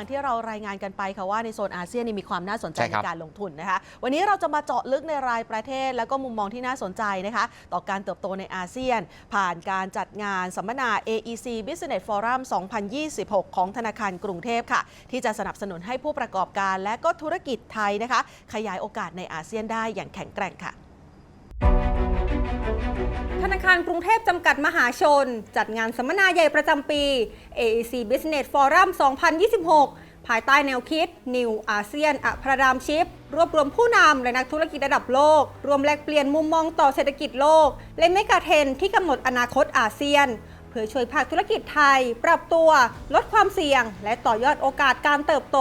อย่างที่เรารายงานกันไปค่ะว่าในโซนอาเซียนนี่มีความน่าสนใจใช่ในครับ การลงทุนนะคะ วันนี้เราจะมาเจาะลึกในรายประเทศ แล้วก็มุมมองที่น่าสนใจนะคะ ต่อการเติบโตในอาเซียน ผ่านการจัดงานสัมมนา AEC Business Forum 2026 ของธนาคารกรุงเทพค่ะ ที่จะสนับสนุนให้ผู้ประกอบการ และก็ธุรกิจไทยนะคะ ขยายโอกาสในอาเซียนได้อย่างแข็งแกร่งค่ะ ธนาคารกรุงเทพจำกัดมหาชน จัดงานสัมมนาใหญ่ประจำปี AEC Business Forum 2026 ภายใต้แนวคิด New ASEAN a p a r a d i m Shift รวบรวมผู้นำและนักธุรกิจระดับโลก รวมแลกเปลี่ยนมุมมองต่อเศรษฐกิจโลก และเมกะเทรนที่กำหนดอนาคตอาเซียน เพื่อช่วยภาคธุรกิจไทย ปรับตัว ลดความเสี่ยง และต่อยอดโอกาสการเติบโต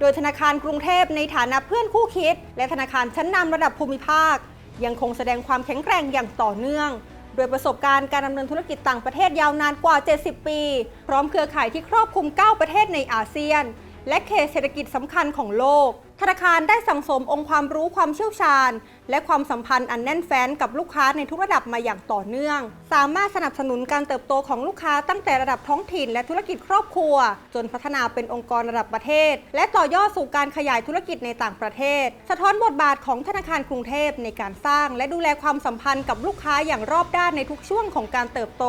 โดยธนาคารกรุงเทพในฐานะเพื่อนคู่คิด และธนาคารชั้นนำระดับภูมิภาค ยังคงแสดงความแข็งแกร่งอย่างต่อเนื่อง โดยประสบการณ์การดำเนินธุรกิจต่างประเทศยาวนานกว่า 70 ปี พร้อมเครือข่ายที่ครอบคลุม 9 ประเทศในอาเซียน และเขตเศรษฐกิจสำคัญของโลก ธนาคารได้สั่งสมองค์ความรู้ความเชี่ยวชาญ และความสัมพันธ์อันแน่นแฟ้นกับลูกค้าในทุกระดับมาอย่างต่อเนื่อง สามารถสนับสนุนการเติบโตของลูกค้าตั้งแต่ระดับท้องถิ่น และธุรกิจครอบครัว จนพัฒนาเป็นองค์กรระดับประเทศ และต่อยอดสู่การขยายธุรกิจในต่างประเทศ สะท้อนบทบาทของธนาคารกรุงเทพในการสร้าง และดูแลความสัมพันธ์กับลูกค้าอย่างรอบด้านในทุกช่วงของการเติบโต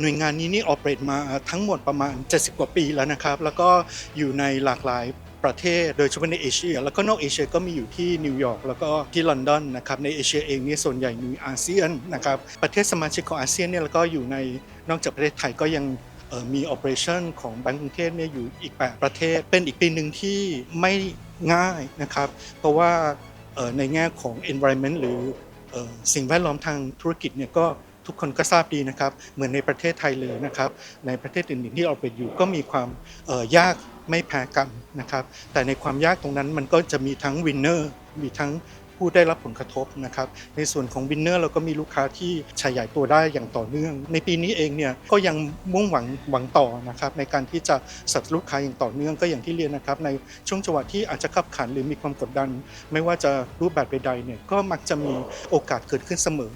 หน่วยงานนี้นี่ออเปรตมาทั้งหมดประมาณ 70 กว่าปีแล้วนะครับ แล้วก็อยู่ในหลากหลาย ประเทศโดยเฉพาะในเอเชีย แล้วก็นอกเอเชียก็มีอยู่ที่นิวยอร์กแล้วก็ที่ลอนดอนนะครับในเอเชียเองเนี่ยส่วนใหญ่มีอาเซียนนะครับประเทศสมาชิกของอาเซียนเนี่ยแล้วก็อยู่ในนอกจากประเทศไทยก็ยังมีโอเปอเรชั่นของแบงก์กรุงเทพเนี่ยอยู่อีก 8 ประเทศ เป็นอีกปีหนึ่งที่ไม่ง่ายนะครับ เพราะว่าในแง่ของ environment หรือสิ่งแวดล้อมทางธุรกิจเนี่ยก็ ทุกคนก็ทราบดีนะครับ เหมือนในประเทศไทยเลยนะครับ ในประเทศอื่นๆที่เราไปอยู่ก็มีความยากไม่แพ้กันนะครับ แต่ในความยากตรงนั้นมันก็จะมีทั้งวินเนอร์มีทั้งผู้ได้รับผลกระทบนะครับ ในส่วนของวินเนอร์เราก็มีลูกค้าที่ขยายตัวได้อย่างต่อเนื่อง ในปีนี้เองเนี่ยก็ยังมุ่งหวังหวังต่อนะครับในการที่จะสับลูกค้าอย่างต่อเนื่องก็อย่างที่เรียนนะครับ ในช่วงจังหวะที่อาจจะขับขันหรือมีความกดดัน ไม่ว่าจะรูปแบบใดๆเนี่ยก็มักจะมีโอกาสเกิดขึ้นเสมอ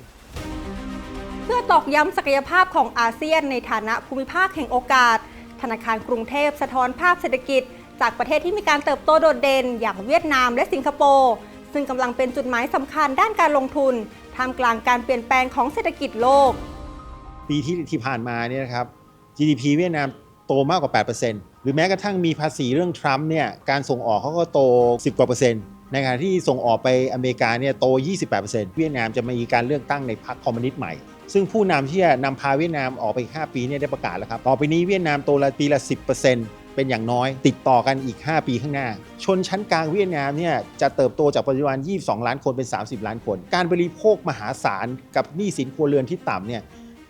เพื่อตอกย้ำศักยภาพของอาเซียนในฐานะภูมิภาคแห่งโอกาส ธนาคารกรุงเทพสะท้อนภาพเศรษฐกิจ จากประเทศที่มีการเติบโตโดดเด่น อย่างเวียดนามและสิงคโปร์ซึ่งกำลังเป็นจุดหมายสำคัญด้านการลงทุนท่ามกลางการเปลี่ยนแปลงของเศรษฐกิจโลก ปีที่ที่ผ่านมาเนี่ยนะครับ GDP เวียดนามโตมากกว่า 8%หรือแม้กระทั่งมีภาษีเรื่องทรัมป์เนี่ยการส่งออกเขาก็โต 10 กว่าเปอร์เซ็นต์ในขณะที่ส่งออกไปอเมริกาเนี่ยโต 28%เวียดนามจะมีการเลือกตั้งในพรรคคอมมิวนิสต์ใหม่ ซึ่งผู้นำที่จะนำพาเวียดนามออกไปอีก 5 ปีเนี่ยได้ประกาศแล้วครับ ต่อไปนี้เวียดนามโตละปีละ 10%เป็นอย่างน้อย ติดต่อกันอีก 5 ปีข้างหน้า ชนชั้นกลางเวียดนามเนี่ยจะเติบโตจากปัจจุบัน 22 ล้านคนเป็น 30 ล้านคน การบริโภคมหาศาลกับหนี้สินครัวเรือนที่ต่ำเนี่ย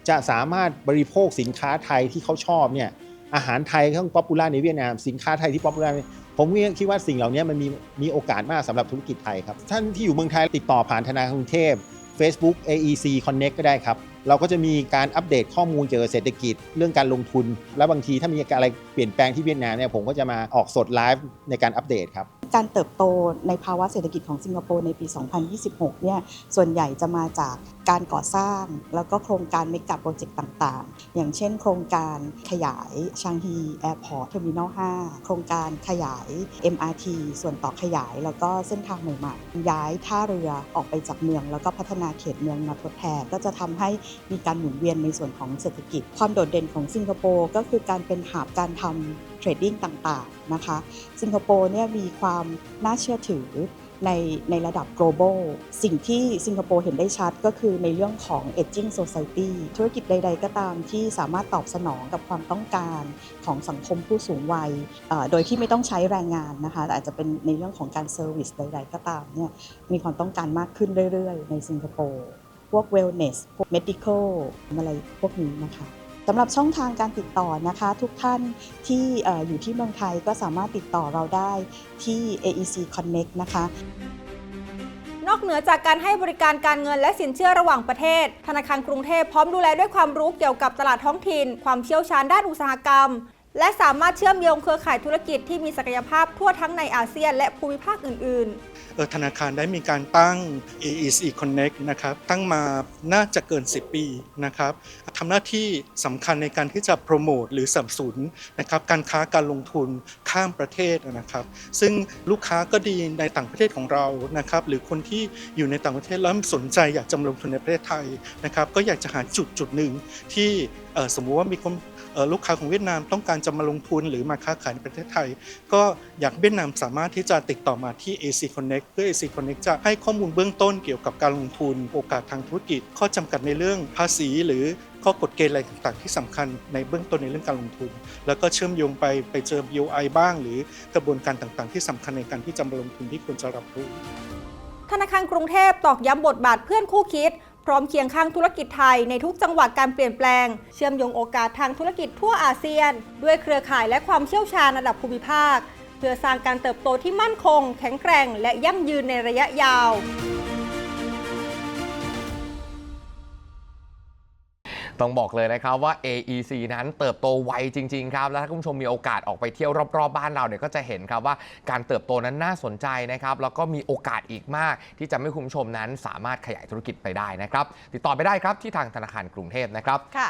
จะสามารถบริโภคสินค้าไทยที่เขาชอบเนี่ยอาหารไทยที่ป๊อปปูล่าในเวียดนาม สินค้าไทยที่ป๊อปปูล่าผมคิดว่าสิ่งเหล่านี้มันมีมีโอกาสมากสำหรับธุรกิจไทยครับท่านที่อยู่เมืองไทยติดต่อผ่านธนาคารกรุงเทพ Facebook AEC Connect ก็ได้ครับ เราก็จะมีการอัปเดตข้อมูลเกี่ยวกับเศรษฐกิจเรื่องการลงทุน และบางทีถ้ามีอะไรเปลี่ยนแปลงที่เวียดนามเนี่ยผมก็จะมาออกสดไลฟ์ในการอัปเดตครับการเติบโตในภาวะเศรษฐกิจของสิงคโปร์ในปี 2026 เนี่ย ส่วนใหญ่จะมาจากการก่อสร้าง แล้วก็โครงการเมกะโปรเจกต์ต่างๆ อย่างเช่น โครงการขยายชางฮีแอร์พอร์ตเทอร์มินอล 5 โครงการขยาย MRT ส่วนต่อขยาย แล้วก็เส้นทางใหม่ๆ ย้ายท่าเรือออกไปจากเมือง แล้วก็พัฒนาเขตเมืองมาทดแทน ก็จะทำให้มีการหมุนเวียนในส่วนของเศรษฐกิจ ความโดดเด่นของสิงคโปร์ก็คือการเป็นหาบการทำเทรดดิ้งต่างๆนะคะ สิงคโปร์เนี่ยมีความน่าเชื่อถือในในระดับ global สิ่งที่สิงคโปร์เห็นได้ชัดก็คือในเรื่องของ aging society ธุรกิจใด ๆ ก็ตามที่สามารถตอบสนองกับความต้องการของสังคมผู้สูงวัย โดยที่ไม่ต้องใช้แรงงานนะคะอาจจะเป็นในเรื่องของการเซอร์วิสใด ๆ ก็ตามเนี่ยมีความต้องการมากขึ้นเรื่อย ๆ ในสิงคโปร์ วก wellness พวก medical อะไรพวกนี้นะคะสำหรับช่องทางการติดต่อนะคะ ทุกท่านที่ออยู่ที่เมืองไทยก็สามารถติดต่อเราได้ที่ AEC Connect นะคะ นอกเหนือจากการให้บริการการเงินและสินเชื่อระหว่างประเทศ ธนาคารกรุงเทพพร้อมดูแลด้วยความรู้เกี่ยวกับตลาดท้องถิ่น ความเชี่ยวชาญด้านอุตสาหกรรม และสามารถเชื่อมโยงเครือข่ายธุรกิจที่มีศักยภาพทั่วทั้งในอาเซียนและภูมิภาคอื่น ๆ ธนาคารได้มีการตั้ง AEC Connect นะครับตั้งมาน่าจะเกิน 10 ปีนะครับทำหน้าที่สำคัญในการที่จะโปรโมทหรือสนับสนุนนะครับการค้าการลงทุนข้ามประเทศนะครับ ซึ่งลูกค้าก็ดีในต่างประเทศของเรานะครับหรือคนที่อยู่ในต่างประเทศแล้วสนใจอยากจะลงทุนในประเทศไทยนะครับก็อยากจะหาจุดจุดหนึ่งที่สมมุติว่ามีคน ลูกค้าของเวียดนามต้องการจะมาลงทุนหรือมาค้าขายในประเทศไทย ก็อยากเวียดนามสามารถที่จะติดต่อมาที่ AC Connect เพื่อ AC Connect จะให้ข้อมูลเบื้องต้นเกี่ยวกับการลงทุนโอกาสทางธุรกิจ ข้อจำกัดในเรื่องภาษีหรือข้อกฎเกณฑ์อะไรต่างๆที่สำคัญในเบื้องต้นในเรื่องการลงทุน แล้วก็เชื่อมโยงไปไปเจอ BOI บ้าง หรือกระบวนการต่างๆ ที่สำคัญในการที่จะมาลงทุนที่ควรจะรับรู้ธนาคารกรุงเทพตอกย้ำบทบาทเพื่อนคู่คิด พร้อมเคียงข้างธุรกิจไทยในทุกจังหวะการเปลี่ยนแปลง เชื่อมโยงโอกาสทางธุรกิจทั่วอาเซียน ด้วยเครือข่ายและความเชี่ยวชาญระดับภูมิภาค เพื่อสร้างการเติบโตที่มั่นคง แข็งแกร่ง และยั่งยืนในระยะยาว ต้องบอกเลยนะครับว่า AEC นั้นเติบโตไวจริง ๆ ครับ และถ้าคุณผู้ชมมีโอกาสออกไปเที่ยวรอบ ๆ บ้านเราเนี่ยก็จะเห็นครับว่าการเติบโตนั้นน่าสนใจนะครับแล้วก็มีโอกาสอีกมาก ที่จะให้คุณผู้ชมนั้นสามารถขยายธุรกิจไปได้นะครับ ติดต่อไปได้ครับที่ทางธนาคารกรุงเทพนะครับค่ะ